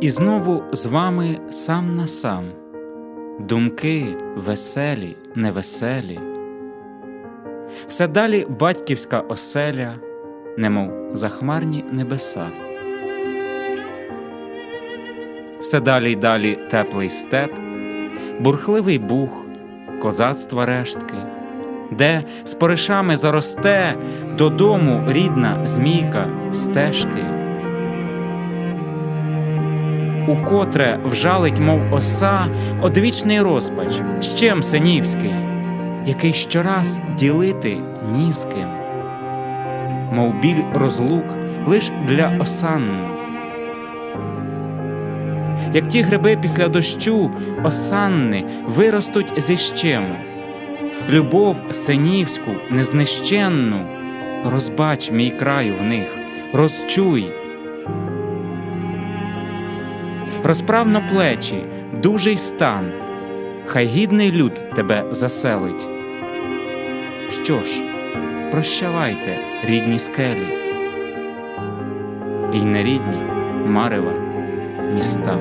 І знову з вами сам на сам, думки веселі, невеселі. Все далі батьківська оселя, немов захмарні небеса. Все далі й далі теплий степ, бурхливий бух, козацтва рештки, де з поришами заросте додому рідна змійка стежки. Укотре вжалить, мов оса, одвічний розпач, щем синівський, який щораз ділити ні з ким, мов біль розлук лиш для осанну. Як ті гриби після дощу осанни виростуть зі щему, любов синівську незнищенну, розбач мій краю в них, розчуй. Розправно плечі, дужий стан, хай гідний люд тебе заселить. Що ж, прощавайте, рідні скелі, і нерідні марева міста.